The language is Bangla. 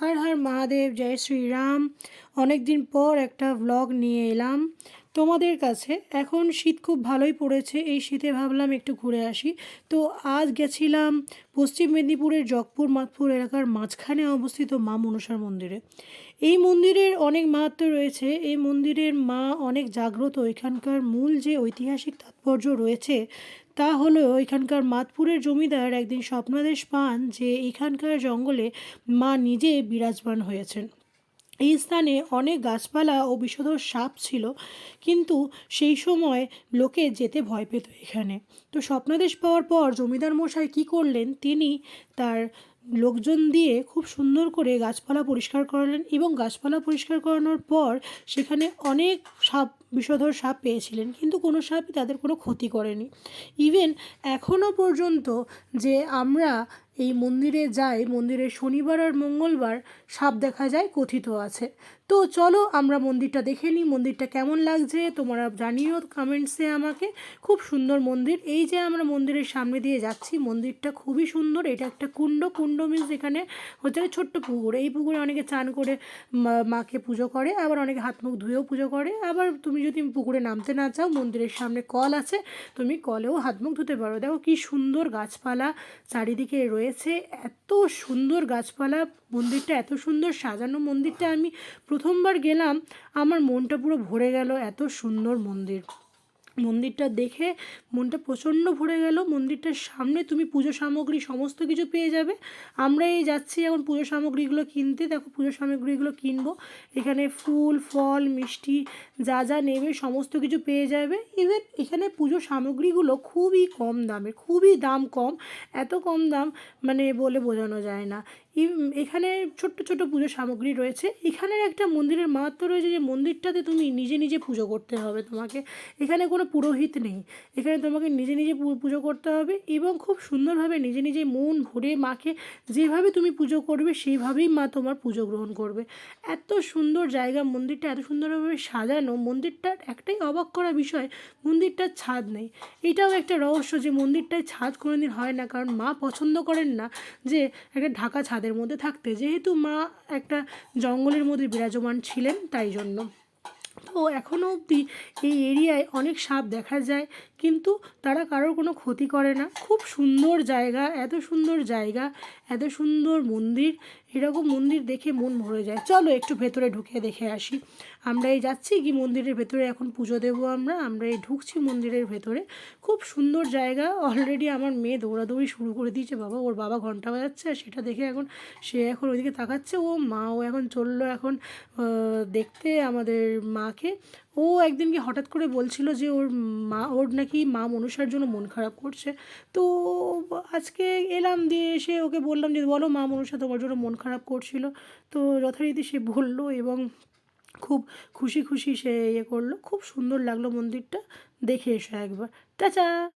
হর হর মহাদেব জয় শ্রীরাম। অনেক দিন পর একটা ভ্লগ নিয়ে এলাম। তোমাদের কাছে এখন শীত খুব ভালোই পড়েছে, এই শীতে ভাবলাম একটু ঘুরে আসি। তো আজ গেছিলাম পশ্চিম মেদিনীপুরের জগপুর মাতপুর এলাকার মাঝখানে অবস্থিত মা মনসার মন্দিরে। এই মন্দিরের অনেক মাহাত্ম রয়েছে, এই মন্দিরের মা অনেক জাগ্রত, এখানকার মূল যে ঐতিহাসিক তাৎপর্য রয়েছে তা হলো এখানকার মাতপুরের জমিদার একদিন স্বপ্নাদেশ পান যে এখানকার জঙ্গলে মা নিজে বিরাজমান হয়েছেন। এই স্থানে অনেক গাছপালা ও বিষধর সাপ ছিল, কিন্তু সেই সময় লোকে যেতে ভয় পেত এখানে। তো স্বপ্নাদেশ পাওয়ার পর জমিদার মশাই কী করলেন? তিনি তার লোকজন দিয়ে খুব সুন্দর করে গাছপালা পরিষ্কার করালেন এবং গাছপালা পরিষ্কার করানোর পর সেখানে অনেক সাপ, বিষধর সাপ পেয়েছিলেন, কিন্তু কোনো সাপই তাদের কোনো ক্ষতি করেনি। ইভেন এখনও পর্যন্ত যে আমরা এই মন্দিরে যাই মন্দিরে শনিবার আর মঙ্গলবার সাপ দেখা যায়, কথিত আছে। তো চলো আমরা মন্দিরটা দেখে নিই, মন্দিরটা কেমন লাগছে, তোমরা জানিও কমেন্টসে আমাকে। খুব সুন্দর মন্দির। এই যে আমরা মন্দিরের সামনে দিয়ে যাচ্ছি, মন্দিরটা খুবই সুন্দর। এটা একটা কুণ্ড কুণ্ড মিন্স এখানে হচ্ছে ছোট্ট পুকুর। এই পুকুরে অনেকে চান করে মাকে পুজো করে, আবার অনেকে হাত মুখ ধুয়েও পুজো করে। আবার তুমি যদি পুকুরে নামতে না চাও, মন্দিরের সামনে কল আছে, তুমি কলেও হাত মুখ ধুতে পারো। দেখো কি সুন্দর গাছপালা, চারিদিকে রয়েছে, এত সুন্দর গাছপালা, মন্দিরটা এত সুন্দর সাজানো মন্দিরটা আমি প্রথমবার গেলাম, আমার মনটা পুরো ভরে গেল, এত সুন্দর মন্দির। মন্দিরটা দেখে মনটা প্রচণ্ড ভরে গেল। মন্দিরটার সামনে তুমি পুজো সামগ্রী সমস্ত কিছু পেয়ে যাবে। আমরা এই যাচ্ছি এখন পুজো সামগ্রীগুলো কিনতে। দেখো পুজো সামগ্রীগুলো কিনবো। এখানে ফুল, ফল, মিষ্টি যা যা নেবে সমস্ত কিছু পেয়ে যাবে। ইভেন এখানে পুজো সামগ্রীগুলো খুবই কম দামে, খুবই দাম কম। এত কম দাম মানে বলে বোঝানো যায় না। এখানে ছোট্ট ছোট্ট পুজো সামগ্রী রয়েছে। এখানের একটা মন্দিরের মাহাত্ম রয়েছে যে, মন্দিরটাতে তুমি নিজে নিজে পুজো করতে হবে তোমাকে। এখানে কোনো পুরোহিত নেই। এখানে তোমাকে নিজে নিজে পুজো করতে হবে এবং খুব সুন্দরভাবে নিজে নিজে মন ভরে মাকে যেভাবে তুমি পুজো করবে সেইভাবেই মা তোমার পুজো গ্রহণ করবে। এত সুন্দর জায়গা মন্দিরটা, এত সুন্দরভাবে সাজানো মন্দিরটার একটাই অবাক করা বিষয়, মন্দিরটার ছাদ নেই। এটাও একটা রহস্য যে মন্দিরটায় ছাদ কোনোদিন হয় না। কারণ মা পছন্দ করেন না যে, একটা ঢাকা ছাদের মধ্যে থাকতে। যেহেতু মা একটা জঙ্গলের মধ্যে বিরাজমান ছিলেন তাই জন্য। তো এখনও অবধি এই এরিয়ায় অনেক সাপ দেখা যায়, কিন্তু তারা কারোর কোনো ক্ষতি করে না। খুব সুন্দর জায়গা, এত সুন্দর জায়গা, এত সুন্দর মন্দির। এরকম মন্দির দেখে মন ভরে যায়। চলো একটু ভেতরে ঢুকে দেখে আসি। আমরা এই যাচ্ছি কি মন্দিরের ভেতরে, এখন পুজো দেবো আমরা। আমরা এই ঢুকছি মন্দিরের ভেতরে। খুব সুন্দর জায়গা। অলরেডি আমার মেয়ে দৌড়াদৌড়ি শুরু করে দিয়েছে। বাবা, ওর বাবা ঘণ্টা বাজাচ্ছে আর সেটা দেখে এখন সে এখন ওইদিকে তাকাচ্ছে। ও মা, ও এখন চলল এখন দেখতে আমাদের মাকে, ও একদিনকে হঠাৎ করে বলছিল যে ওর মা, ওর নাকি মা মনুষার জন্য মন খারাপ করছে। তো আজকে এলাম দিয়ে এসে ওকে বললাম যে, বলো মা মনুষা তোমার জন্য মন খারাপ করছিল। তো যথারীতি সে বলল এবং খুব খুশি খুশি সে ইয়ে করল। খুব সুন্দর লাগল মন্দিরটা। দেখে এসো একবার। টাটা!